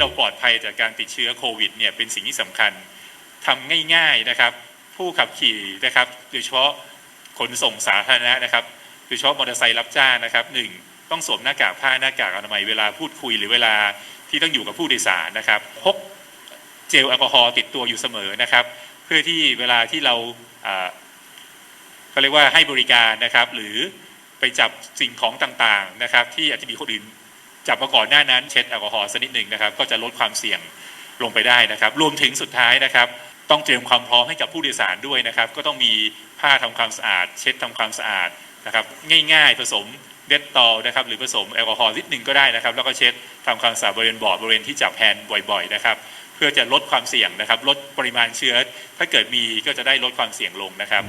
เราปลอดภัยจากการติดเชื้อโควิดเนี่ยเป็นสิ่งที่สำคัญทำง่าย ๆนะครับ ผู้ขับขี่นะครับ โดยเฉพาะขนส่งสาธารณะนะครับ โดยเฉพาะมอเตอร์ไซค์รับจ้างนะครับหนึ่งต้องสวมหน้ากากผ้าหน้ากากอนามัยเวลาพูดคุยหรือเวลาที่ต้องอยู่กับผู้โดยสารนะครับพกเจลแอลกอฮอล์ติดตัวอยู่เสมอนะครับ เพื่อที่เวลาที่เราอ่าเขาเรียกว่าให้บริการนะครับ หรือไปจับสิ่งของต่างๆนะครับ ที่อาจจะมีคนอื่น จับมาก่อนหน้านั้นเช็ดแอลกอฮอล์สักนิดหนึ่งนะครับ ก็จะลดความเสี่ยงลงไปได้นะครับ รวมถึงสุดท้ายนะครับ ต้องเตรียมความพร้อมให้กับผู้โดยสารด้วยนะครับ ก็ต้องมีผ้าทำความสะอาด เช็ดทำความสะอาดนะครับ ง่ายๆ ผสมเดตตอลนะครับ หรือผสมแอลกอฮอล์นิดหนึ่งก็ได้นะครับ แล้วก็เช็ดทำความสะอาดบริเวณบอร์ดบริเวณที่จับแฮนด์บ่อย ๆ นะครับ เพื่อจะลดความเสี่ยงนะครับ ลดปริมาณเชื้อ ถ้าเกิดมีก็จะได้ลดความเสี่ยงลงนะครับ